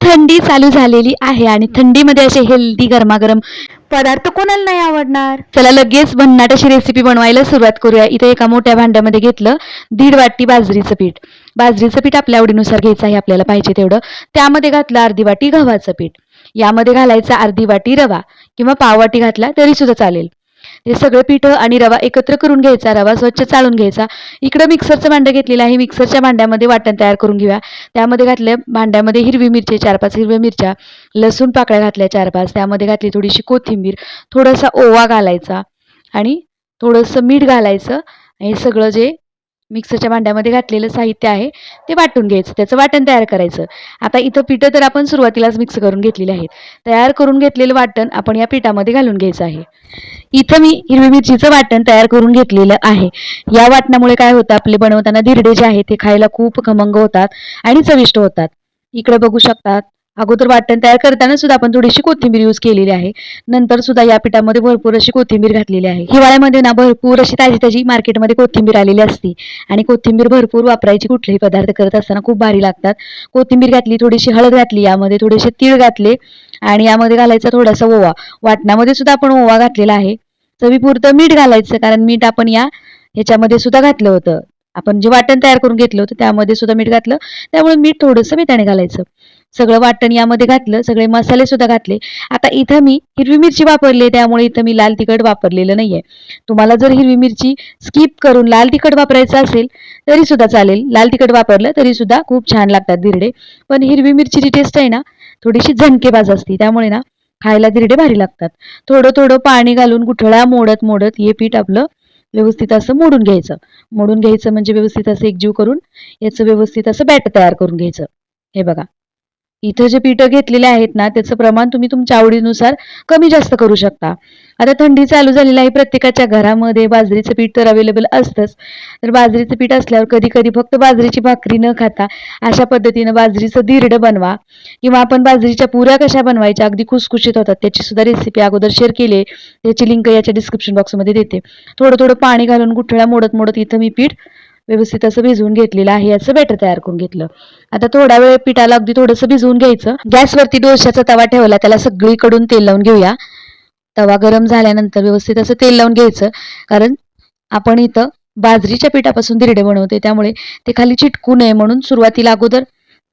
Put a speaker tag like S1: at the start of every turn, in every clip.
S1: थंडी चालू झालेली आहे आणि थंडीमध्ये असे हेल्दी गरमागरम पदार्थ कोणाला नाही आवडणार? चला लगेच भन्नाट अशी रेसिपी बनवायला सुरुवात करूया. इथे एका मोठ्या भांड्यामध्ये घेतलं दीड वाटी बाजरीचं पीठ. बाजरीचं पीठ आपल्या आवडीनुसार घ्यायचं आहे आपल्याला पाहिजे तेवढं. त्यामध्ये घातलं अर्धी वाटी गव्हाचं पीठ. यामध्ये घालायचं अर्धी वाटी रवा. किंवा पाव वाटी घातला तरी सुद्धा चालेल. हे सगळं पीठ आणि रवा एकत्र करून घ्यायचा रवा स्वच्छ चाळून घ्यायचा. इकडं मिक्सरचं भांडं घेतलेलं आहे मिक्सरच्या भांड्यामध्ये वाटण तयार करून घेऊया. त्यामध्ये घातलं भांड्यामध्ये हिरवी मिरची चार पाच हिरव्या मिरच्या लसूण पाकळ्या घातल्या चार पाच त्यामध्ये घातली थोडीशी कोथिंबीर थोडासा ओवा घालायचा आणि थोडंसं मीठ घालायचं. हे सगळं जे मिक्सरच्या भांड्यामध्ये घातलेलं साहित्य आहे ते वाटून घ्यायचं त्याचं वाटण तयार करायचं. आता इथं पिठं तर आपण सुरुवातीलाच मिक्स करून घेतलेली आहेत. तयार करून घेतलेलं वाटण आपण या पिठामध्ये घालून घ्यायचं आहे. इथं मी हिरवी मिरचीचं वाटण तयार करून घेतलेलं आहे. या वाटणामुळे काय होतं आपले बनवताना धिरडे जे आहेत ते खायला खूप खमंग होतात आणि चविष्ट होतात. इकडे बघू शकतात अगोदर वाटण तयार करताना सुद्धा आपण थोडीशी कोथिंबीर यूज केलेली आहे. नंतर सुद्धा या पिठामध्ये भरपूर अशी कोथिंबीर घातलेली आहे. हिवाळ्यामध्ये ना भरपूर अशी ताजी ताजी मार्केटमध्ये कोथिंबीर आलेली असती. आणि कोथिंबीर भरपूर वापरायची कुठलेही पदार्थ करत असताना खूप भारी लागतात. कोथिंबीर घातली थोडीशी हळद घातली यामध्ये थोडेसे तीळ घातले आणि यामध्ये घालायचा थोडासा ओवा. वाटणामध्ये सुद्धा आपण ओवा घातलेला आहे. चवीपुरतं मीठ घालायचं कारण मीठ आपण या ह्याच्यामध्ये सुद्धा घातलं होतं. आपण जे वाटण तयार करून घेतलं होतं त्यामध्ये सुद्धा मीठ घातलं. त्यामुळे मीठ थोडंसं मिठाने घालायचं. सगळं वाटण यामध्ये घातलं सगळे मसाले सुद्धा घातले. आता इथं मी हिरवी मिरची वापरली त्यामुळे इथं मी लाल तिखट वापरलेलं नाहीये. तुम्हाला जर हिरवी मिरची स्किप करून लाल तिखट वापरायचं असेल तरी सुद्धा चालेल. लाल तिखट वापरलं तरी सुद्धा खूप छान लागतात धिरडे. पण हिरवी मिरचीची टेस्ट आहे ना थोडीशी झणकेबाज असते. त्यामुळे ना खायला धिरडे भारी लागतात. थोडं थोडं पाणी घालून गुठळ्या मोडत मोडत हे पीठ आपलं व्यवस्थित असं मोडून घ्यायचं. मोडून घ्यायचं म्हणजे व्यवस्थित असं एकजीव करून याचं व्यवस्थित असं बॅटर तयार करून घ्यायचं. हे बघा. इथं जे पिठं घेतलेले आहेत ना त्याचं प्रमाण तुम्ही तुमच्या आवडीनुसार कमी जास्त करू शकता. आता थंडी चालू झालेली आहे प्रत्येकाच्या घरामध्ये बाजरीचं पीठ तर अवेलेबल असतंच. तर बाजरीचं पीठ असल्यावर कधी कधी फक्त बाजरीची भाकरी न खाता अशा पद्धतीनं बाजरीचं दीर्ड बनवा. किंवा आपण बाजरीच्या पुऱ्या कशा बनवायच्या अगदी खुसखुशीत होतात. त्याची सुद्धा रेसिपी अगोदर शेअर केली आहे. त्याची लिंक याच्या डिस्क्रिप्शन बॉक्समध्ये देते. थोडं थोडं पाणी घालून गुठळ्या मोडत मोडत इथं मी पीठ व्यवस्थित असं भिजवून घेतलेलं आहे याचं बॅटर तयार करून घेतलं. आता थोडा वेळ पिठाला अगदी थोडंसं भिजवून घ्यायचं. गॅसवरती डोश्याचा तवा ठेवला त्याला सगळीकडून तेल लावून घेऊया. तवा गरम झाल्यानंतर व्यवस्थित असं तेल लावून घ्यायचं कारण आपण इथं बाजरीच्या पिठापासून धिरडे बनवते त्यामुळे ते खाली चिटकू नये म्हणून सुरुवातीला अगोदर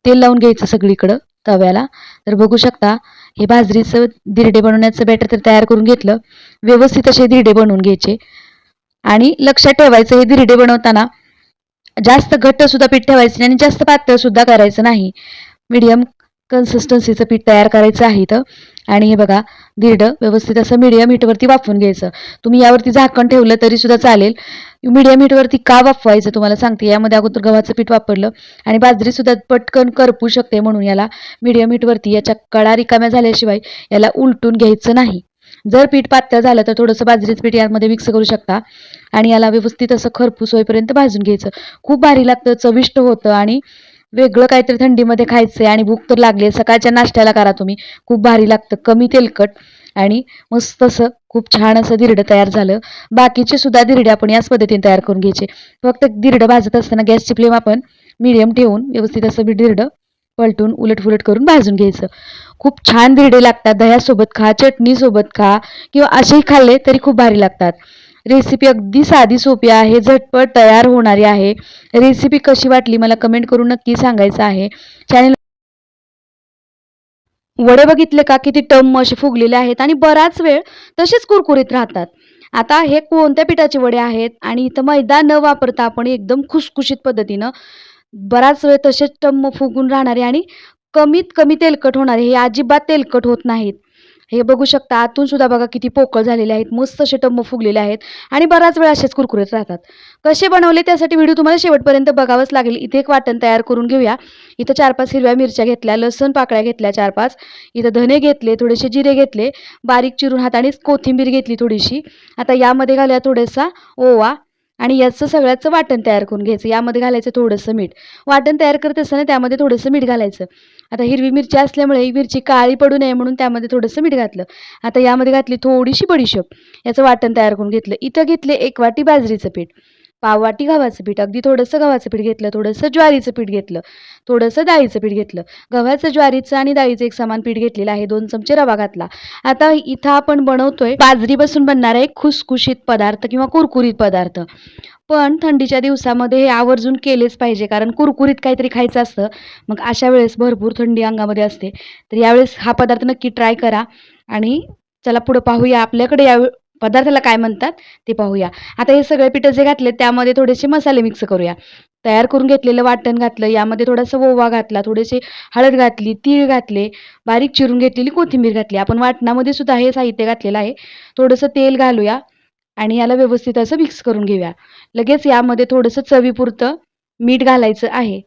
S1: तेल लावून घ्यायचं सगळीकडं तव्याला. तर बघू शकता हे बाजरीचं धिरडे बनवण्याचं बॅटर तर तयार करून घेतलं. व्यवस्थित असे धिरडे बनवून घ्यायचे. आणि लक्षात ठेवायचं हे धिरडे बनवताना जास्त घट्ट सुद्धा पीठ ठेवायचं नाही आणि जास्त पातळ सुद्धा करायचं नाही. मीडियम कन्सिस्टन्सीचं पीठ तयार करायचं आहे इथं. आणि हे बघा दीड व्यवस्थित असं मीडियम हीटवरती वाफवून घ्यायचं. तुम्ही यावरती झाकण ठेवलं तरी सुद्धा चालेल. मीडियम हीटवरती का वाफवायचं तुम्हाला सांगते. यामध्ये अगोदर गव्हाचं पीठ वापरलं आणि बाजरी सुद्धा पटकन करपू शकते म्हणून याला मीडियम हीटवरती याच्या कडा रिकाम्या झाल्याशिवाय याला उलटून घ्यायचं नाही. जर पीठ पातळ झालं तर थोडंसं बाजरीचं पीठ यामध्ये मिक्स करू शकता. आणि याला व्यवस्थित असं खरपूस होईपर्यंत भाजून घ्यायचं. खूप भारी लागतं चविष्ट होतं आणि वेगळं काहीतरी थंडीमध्ये खायचं आहे आणि भूक तर लागली सकाळच्या नाश्त्याला करा तुम्ही. खूप भारी लागतं कमी तेलकट आणि मस्त असं खूप छान असं धिरडं तयार झालं. बाकीचे सुद्धा धिरडे आपण याच पद्धतीने तयार करून घ्यायचे. फक्त धिरडं भाजत असताना गॅसची फ्लेम आपण मिडियम ठेवून व्यवस्थित असं बी धिरडं पलटून उलटफुलट करून भाजून घ्यायचं. खूप छान धिरडे लागतात. दह्यासोबत खा चटणीसोबत खा किंवा असेही खाल्ले तरी खूप भारी लागतात. रेसिपी अगदी साधी सोपी आहे झटपट तयार होणारी आहे. रेसिपी कशी वाटली मला कमेंट करून नक्की सांगायचं आहे. चॅनल वडे बघितले का? किती टम असे फुगलेले आहेत आणि बराच वेळ तसेच कुरकुरीत राहतात. आता हे कोणत्या पिठाचे वडे आहेत? आणि इथं मैदा न वापरता आपण एकदम खुसखुशीत पद्धतीनं बराच वेळ तसेच टम्म फुगून राहणारे आणि कमीत कमी तेलकट होणारे हे अजिबात तेलकट होत नाहीत. हे बघू शकता आतून सुद्धा बघा किती पोकळ झालेले आहेत मस्त असे टम्म फुगलेले आहेत आणि बराच वेळ असेच कुरकुरीत राहतात. कसे बनवले त्यासाठी व्हिडिओ तुम्हाला शेवटपर्यंत बघावंच लागेल. इथे एक वाटण तयार करून घेऊया. इथं चार पाच हिरव्या मिरच्या घेतल्या लसण पाकळ्या घेतल्या चार पाच इथं धने घेतले थोडेसे जिरे घेतले बारीक चिरून हातानेच कोथिंबीर घेतली थोडीशी. आता यामध्ये घालूया थोडासा ओवा. आणि याचं सगळ्याचं वाटण तयार करून घ्यायचं. यामध्ये घालायचं थोडंसं मीठ. वाटण तयार करत असताना त्यामध्ये थोडंसं मीठ घालायचं. आता हिरवी मिरची असल्यामुळे ही मिरची काळी पडू नये म्हणून त्यामध्ये थोडंसं मीठ घातलं. आता यामध्ये घातली थोडीशी बडीशेप. याचं वाटण तयार करून घेतलं. इथं घेतले एक वाटी बाजरीचं पीठ. पाववाटी गव्हाचं पीठ. अगदी थोडंसं गव्हाचं पीठ घेतलं थोडंसं ज्वारीचं पीठ घेतलं थोडंसं डाळीचं पीठ घेतलं. गव्हाचं ज्वारीचं आणि डाळीचं एक समान पीठ घेतलेलं आहे. दोन चमचे रवा घातला. आता इथं आपण बनवतोय बाजरीपासून बनणारा एक खुसखुशीत पदार्थ किंवा कुरकुरीत पदार्थ. पण थंडीच्या दिवसामध्ये हे आवर्जून केलेच पाहिजे कारण कुरकुरीत काहीतरी खायचं असतं. मग अशा वेळेस भरपूर थंडी अंगामध्ये असते. तर यावेळेस हा पदार्थ नक्की ट्राय करा. आणि चला पुढं पाहूया आपल्याकडे या पदार्थाला काय म्हणतात ते पाहूया. आता हे सगळे पिठं जे घातले त्यामध्ये थोडेसे मसाले मिक्स करूया. तयार करून घेतलेलं वाटण घातलं यामध्ये थोडासा ओवा घातला थोडेसे हळद घातली तीळ घातले बारीक चिरून घेतलेली कोथिंबीर घातली. आपण वाटणामध्ये सुद्धा हे साहित्य घातलेलं आहे. थोडंसं तेल घालूया आणि याला व्यवस्थित असं मिक्स करून घेऊया. लगेच यामध्ये थोडंसं चवीपुरतं मीठ घालायचं आहे.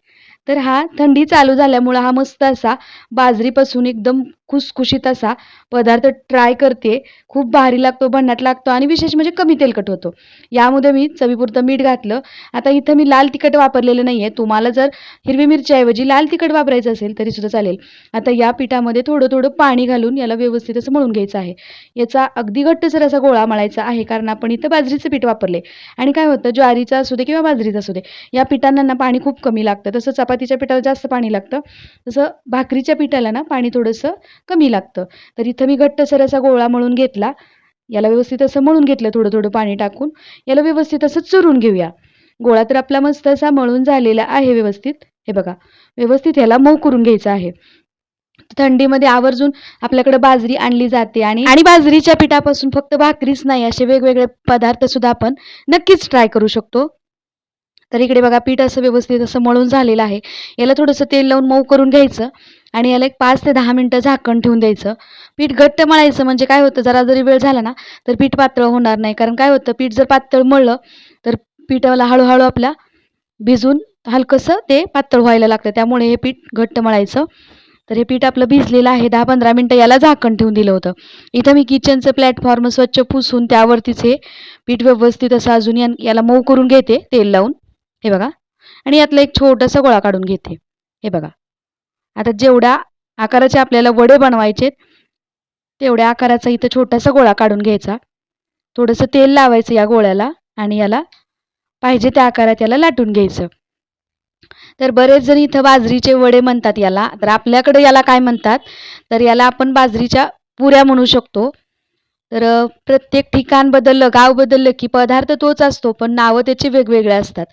S1: तर हा थंडी चालू झाल्यामुळं हा मस्त असा बाजरीपासून एकदम खुसखुशीत असा पदार्थ ट्राय करते. खूप भारी लागतो भन्नाट लागतो आणि विशेष म्हणजे कमी तेलकट होतो. यामध्ये मी चवीपुरतं मीठ घातलं. आता इथं मी लाल तिखट वापरलेलं नाही आहे तुम्हाला जर हिरवी मिरच्याऐवजी लाल तिखट वापरायचं असेल तरी सुद्धा चालेल. आता या पिठामध्ये थोडं थोडं पाणी घालून याला व्यवस्थित असं मळून घ्यायचं आहे. याचा अगदी घट्टसर असा गोळा मळायचा आहे कारण आपण इथं बाजरीचं पीठ वापरले. आणि काय होतं? ज्वारीचं असू दे किंवा बाजरीचं असू दे या पिठांना ना पाणी खूप कमी लागतं. तसं चपातीच्या पिठाला जास्त पाणी लागतं. तसं भाकरीच्या पिठाला ना पाणी थोडंसं कमी लागतं. तर इथं मी घट्टसर असा गोळा मळून घेतला. याला व्यवस्थित असं मळून घेतलं थोडं थोडं पाणी टाकून. याला व्यवस्थित असं चुरून घेऊया. गोळा तर आपला मस्त असा मळून झालेला आहे व्यवस्थित. हे बघा. व्यवस्थित याला मऊ करून घ्यायचं आहे. थंडीमध्ये आवर्जून आपल्याकडे बाजरी आणली जाते आणि आणि बाजरीच्या पिठापासून फक्त भाकरीच नाही असे वेगवेगळे पदार्थ सुद्धा आपण नक्कीच ट्राय करू शकतो. तर इकडे बघा पीठ असं व्यवस्थित असं मळून झालेलं आहे. याला थोडंसं तेल लावून मऊ करून घ्यायचं. आणि याला एक पाच ते दहा मिनटं झाकण ठेवून द्यायचं. पीठ घट्ट मळायचं म्हणजे काय होतं जरा जरी वेळ झाला ना तर पीठ पातळ होणार नाही. कारण काय होतं पीठ जर पातळ मळलं तर पिठाला हळूहळू आपल्या भिजून हलकंसं ते पातळ व्हायला लागतं. त्यामुळे हे पीठ घट्ट मळायचं. तर हे पीठ आपलं भिजलेलं आहे. दहा पंधरा मिनटं याला झाकण ठेवून दिलं होतं. इथं मी किचनचं प्लॅटफॉर्म स्वच्छ पुसून त्यावरतीच हे पीठ व्यवस्थित असं अजून याला मऊ करून घेते तेल लावून. हे बघा. आणि यातला एक छोटासा गोळा काढून घेते. हे बघा. आता जेवढ्या आकाराचे आपल्याला वडे बनवायचे तेवढ्या आकाराचा इथं छोटासा गोळा काढून घ्यायचा. थोडंसं तेल लावायचं या गोळ्याला आणि याला पाहिजे त्या आकारात याला लाटून घ्यायचं. तर बरेच जण इथं बाजरीचे वडे म्हणतात याला. तर आपल्याकडे याला काय म्हणतात? तर याला आपण बाजरीच्या पुऱ्या म्हणू शकतो. तर प्रत्येक ठिकाण बदललं गाव बदललं की पदार्थ तोच असतो पण नावं त्याची वेगवेगळे असतात.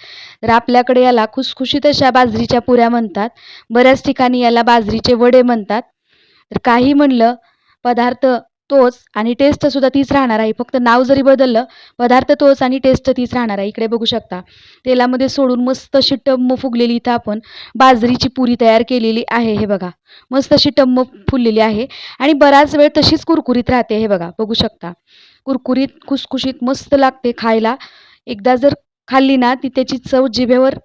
S1: तर आपल्याकडे याला खुसखुशीत अशा बाजरीच्या पुऱ्या म्हणतात. बऱ्याच ठिकाणी याला बाजरीचे वडे म्हणतात. तर काही म्हणलं पदार्थ तोच आणि टेस्टसुद्धा तीच राहणार आहे. फक्त नाव जरी बदललं पदार्थ तोच आणि टेस्ट तीच राहणार आहे. इकडे बघू शकता. तेलामध्ये सोडून मस्त अशी टम्म फुगलेली इथं आपण बाजरीची पुरी तयार केलेली आहे. हे बघा. मस्त अशी टम्म फुललेली आहे. आणि बराच वेळ तशीच कुरकुरीत राहते. हे बघा. बघू शकता. कुरकुरीत खुसखुशीत मस्त लागते खायला. एकदा जर खाल्ली ना ती त्याची चव जिभेवर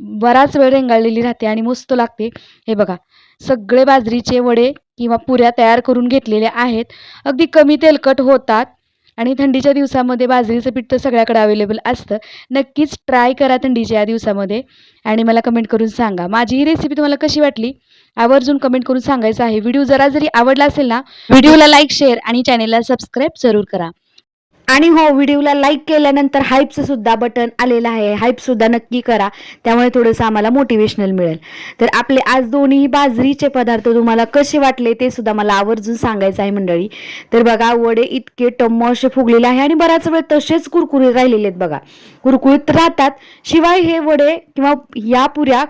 S1: बराच वेळ रेंगाळलेली राहते आणि मस्त लागते. हे बघा सगळे बाजरीचे वडे किंवा पुऱ्या तयार करून घेतलेल्या आहेत. अगदी कमी तेलकट होतात आणि थंडीच्या दिवसामध्ये बाजरीचं पीठ तर सगळ्याकडे अवेलेबल असतं. नक्कीच ट्राय करा थंडीच्या या दिवसामध्ये आणि मला कमेंट करून सांगा. माझी ही रेसिपी तुम्हाला कशी वाटली? आवर्जून कमेंट करून सांगायचं आहे. व्हिडिओ जरा जरी आवडला असेल ना व्हिडिओला लाईक शेअर आणि चॅनेलला सबस्क्राईब जरूर करा. आणि हो व्हिडिओला लाईक केल्यानंतर हाईपचं सुद्धा बटन आलेलं आहे. हाईपसुद्धा नक्की करा. त्यामुळे थोडंसं आम्हाला मोटिवेशनल मिळेल. तर आपले आज दोन्ही बाजरीचे पदार्थ तुम्हाला कसे वाटले ते सुद्धा मला आवर्जून सांगायचं आहे मंडळी. तर बघा वडे इतके टम्म असे फुगलेले आहे आणि बराच वेळ तसेच कुरकुरीत राहिलेले आहेत बघा. कुरकुरीत राहतात. शिवाय हे वडे किंवा या पुऱ्या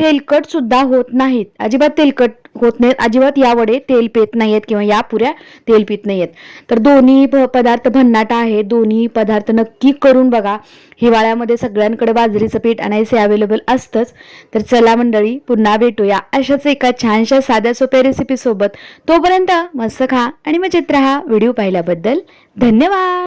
S1: तेलकट सुद्धा होत नाहीत. अजिबात तेलकट होत नाहीत. अजिबात या वडे तेल पेत नाहीयेत किंवा या पुऱ्या तेल पित नाहीयेत. तर दोन्ही प- पदार्थ भन्नाट आहे दोन्ही पदार्थ नक्की करून बघा. हिवाळ्यामध्ये सगळ्यांकडे बाजरीचं पीठ आणायचे अवेलेबल असतंच. तर चला मंडळी पुन्हा भेटूया अशाच एका छानशा साध्या सोप्या रेसिपी सोबत. तोपर्यंत मस्त खा आणि मजेत राहा. व्हिडिओ पाहिल्याबद्दल धन्यवाद.